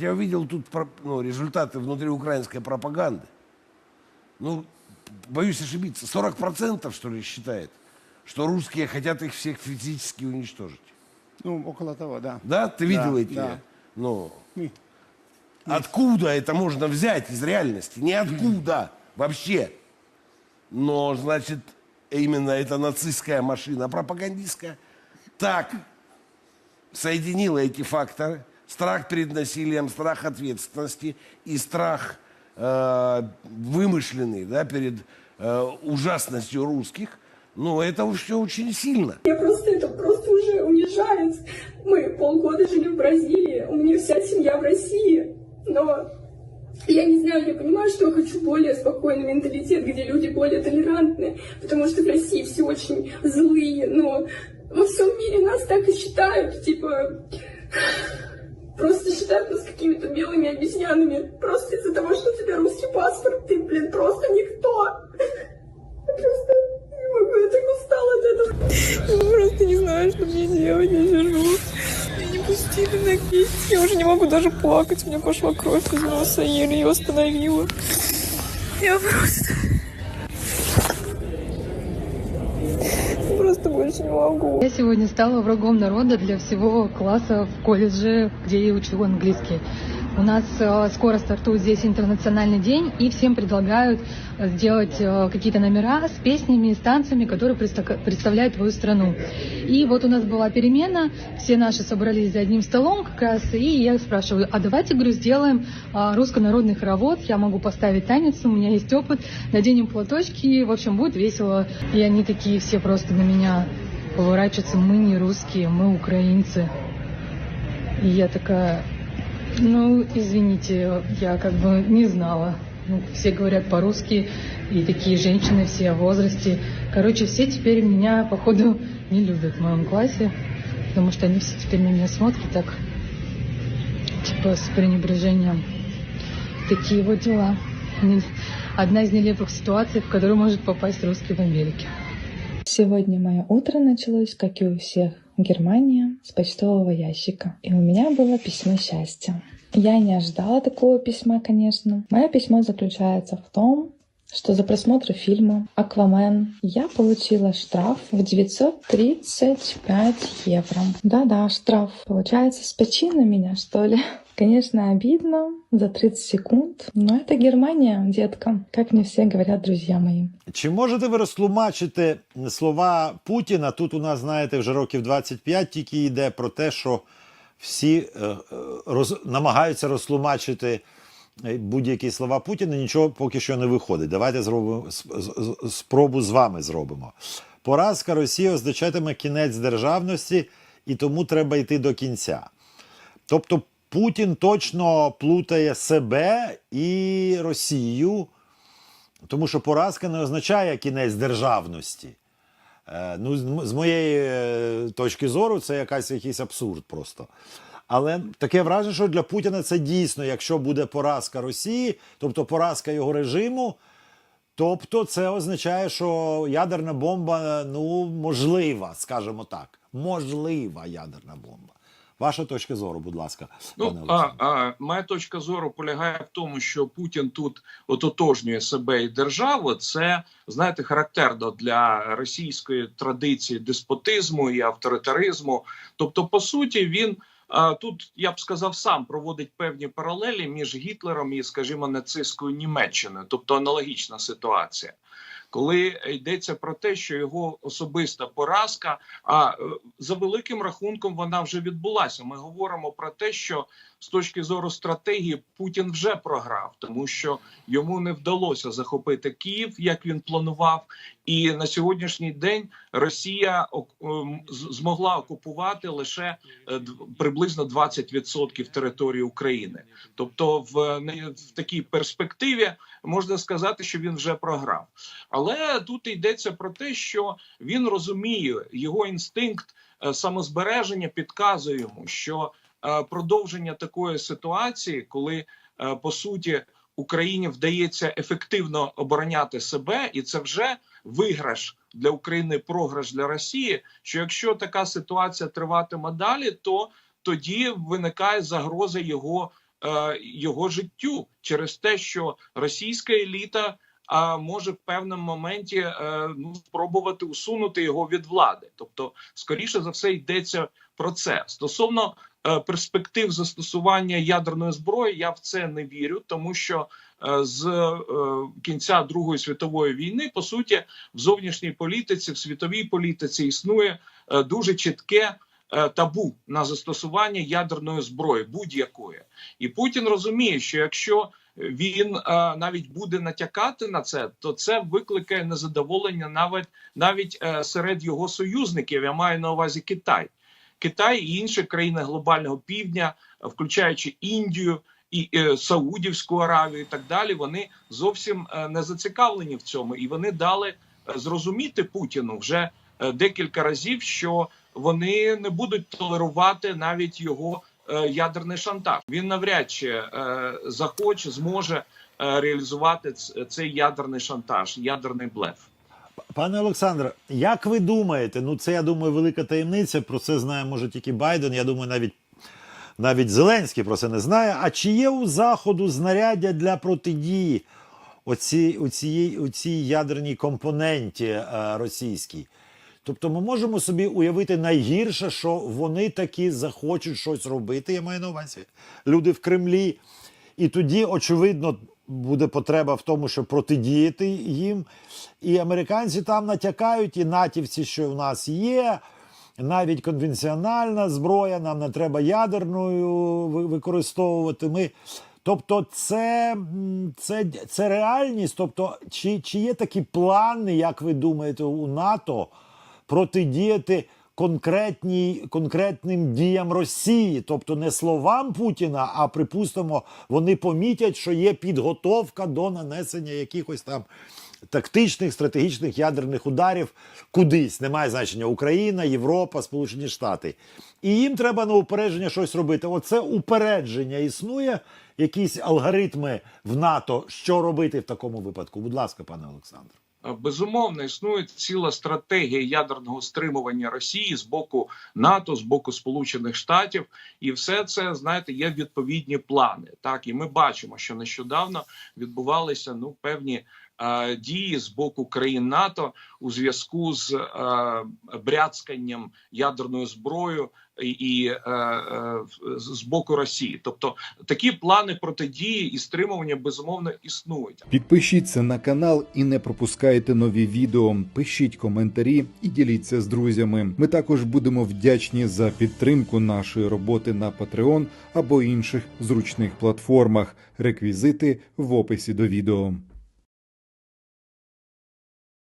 Я увидел тут ну, результаты внутриукраинской пропаганды. Ну, боюсь ошибиться, 40% что ли считает, что русские хотят их всех физически уничтожить. Ну, около того, да. Да? Ты видел Да, эти? да. Ну, откуда это можно взять из реальности? Ниоткуда вообще. Но, значит, именно эта нацистская машина пропагандистская так соединила эти факторы. Страх перед насилием, страх ответственности и страх э, вымышленный да, перед э, ужасностью русских. Ну, это все очень сильно. Я просто это просто уже унижает. Мы полгода жили в Бразилии, у меня вся семья в России. Но я не знаю, я понимаю, что я хочу более спокойный менталитет, где люди более толерантны, потому что в России все очень злые, но во всем мире нас так и считают, типа считают нас какими-то белыми обезьянами. Просто из-за того, что у тебя русский паспорт, ты, блин, просто никто. Я просто не могу, я так устала от этого. Я просто не знаю, что мне делать, я сижу. Меня не пустили на кисть. Я уже не могу даже плакать. У меня пошла кровь из носа, я ее остановила. Я просто... Просто больше не могу. Я сегодня стала врагом народа для всего класса в колледже, где я учу английский. У нас э, скоро стартует здесь интернациональный день, и всем предлагают э, сделать э, какие-то номера с песнями и с танцами, которые представ- представляют твою страну. И вот у нас была перемена, все наши собрались за одним столом как раз, и я спрашиваю, а давайте, говорю, сделаем руссконародный хоровод, я могу поставить танец, у меня есть опыт, наденем платочки, в общем, будет весело. И они такие все просто на меня поворачиваются, мы не русские, мы украинцы. И я такая, ну, извините, я как бы не знала. Ну, все говорят по-русски, и такие женщины все в возрасте. Короче, все теперь меня, походу, не любят в моем классе, потому что они все теперь на меня смотрят так, типа, с пренебрежением. Такие вот дела. Одна из нелепых ситуаций, в которую может попасть русский в Америке. Сегодня мое утро началось, как и у всех, в Германии, с почтового ящика. И у меня было письмо счастья. Я не ожидала такого письма, конечно. Мое письмо заключается в том, что за просмотр фильма «Аквамен» я получила штраф в 935 евро. Да-да, штраф. Получается, с почина меня, что ли? Конечно, обидно за 30 секунд, но это Германия, детка, как мне все говорят друзья мои. Чи можете ви розтлумачити слова Путіна? Тут у нас, знаєте, вже років 25 тільки йде про те, що всі е, е, роз, намагаються розтлумачити е, будь-які слова Путіна, нічого поки що не виходить. Давайте зробимо спробу з вами зробимо. Поразка Росії означатиме кінець державності, і тому треба йти до кінця. Тобто Путін точно плутає себе і Росію. Тому що поразка не означає кінець державності. Е, ну, з моєї е, точки зору, це якась, якийсь абсурд просто. Але таке враження, що для Путіна це дійсно, якщо буде поразка Росії, тобто поразка його режиму, тобто це означає, що ядерна бомба ну, можлива, скажімо так. Можлива ядерна бомба. Ваша точка зору, будь ласка, Ну, а, а, моя точка зору полягає в тому, що Путін тут ототожнює себе і державу. Це знаєте, характерно для російської традиції деспотизму і авторитаризму. Тобто, по суті, він а, тут я б сказав сам проводить певні паралелі між Гітлером і, скажімо, нацистською Німеччиною, тобто аналогічна ситуація. Коли йдеться про те, що його особиста поразка, а е, за великим рахунком вона вже відбулася. Ми говоримо про те, що з точки зору стратегії Путін вже програв, тому що йому не вдалося захопити Київ, як він планував. І на сьогоднішній день Росія ем, змогла окупувати лише е, приблизно 20% території України. Тобто, в, не- в такій перспективі можна сказати, що він вже програв. Але тут йдеться про те, що він розуміє його інстинкт е, самозбереження підказує йому, що е, продовження такої ситуації, коли е, по суті Україні вдається ефективно обороняти себе, і це вже виграш для України, програш для Росії. Що якщо така ситуація триватиме далі, то тоді виникає загроза його е, його життю через те, що російська еліта а може в певному моменті е, ну спробувати усунути його від влади. Тобто, скоріше за все, йдеться про це стосовно перспектив застосування ядерної зброї. Я в це не вірю, тому що е, з е, кінця Другої світової війни по суті в зовнішній політиці, в світовій політиці існує е, дуже чітке. е, Табу на застосування ядерної зброї будь-якої, і Путін розуміє, що якщо він е, навіть буде натякати на це, то це викликає незадоволення навіть навіть е, серед його союзників. Я маю на увазі Китай, Китай і інші країни глобального півдня, включаючи Індію і е, Саудівську Аравію, і так далі. Вони зовсім е, не зацікавлені в цьому, і вони дали е, зрозуміти Путіну вже декілька разів, що вони не будуть толерувати навіть його ядерний шантаж. Він навряд чи захоче, зможе реалізувати цей ядерний шантаж, ядерний блеф. Пане Олександре, як ви думаєте? Ну, це я думаю, велика таємниця. Про це знає може тільки Байден. Я думаю, навіть навіть Зеленський про це не знає. А чи є у заходу знаряддя для протидії оці, оцієї, оцій ядерній компоненті е, російській? Тобто ми можемо собі уявити найгірше, що вони таки захочуть щось робити. Я маю на увазі люди в Кремлі. І тоді, очевидно, буде потреба в тому, щоб протидіяти їм. І американці там натякають, і натівці, що в нас є. Навіть конвенціональна зброя, нам не треба ядерною використовувати. Ми, тобто, це, це, це реальність. Тобто, чи, чи є такі плани, як ви думаєте, у НАТО протидіяти конкретній, конкретним діям Росії, тобто не словам Путіна, а припустимо, вони помітять, що є підготовка до нанесення якихось там тактичних стратегічних ядерних ударів кудись. Немає значення Україна, Європа, Сполучені Штати. І їм треба на упередження щось робити. Оце упередження існує, якісь алгоритми в НАТО, що робити в такому випадку. Будь ласка, пане Олександр. Е, Безумовно, існує ціла стратегія ядерного стримування Росії з боку НАТО, з боку Сполучених Штатів, і все це знаєте є відповідні плани. Так і ми бачимо, що нещодавно відбувалися ну певні дії з боку країн НАТО у зв'язку з е, бряцканням ядерною зброєю і, е, е, з боку Росії. Тобто такі плани протидії і стримування безумовно існують. Підпишіться на канал і не пропускайте нові відео. Пишіть коментарі і діліться з друзями. Ми також будемо вдячні за підтримку нашої роботи на Patreon або інших зручних платформах. Реквізити в описі до відео.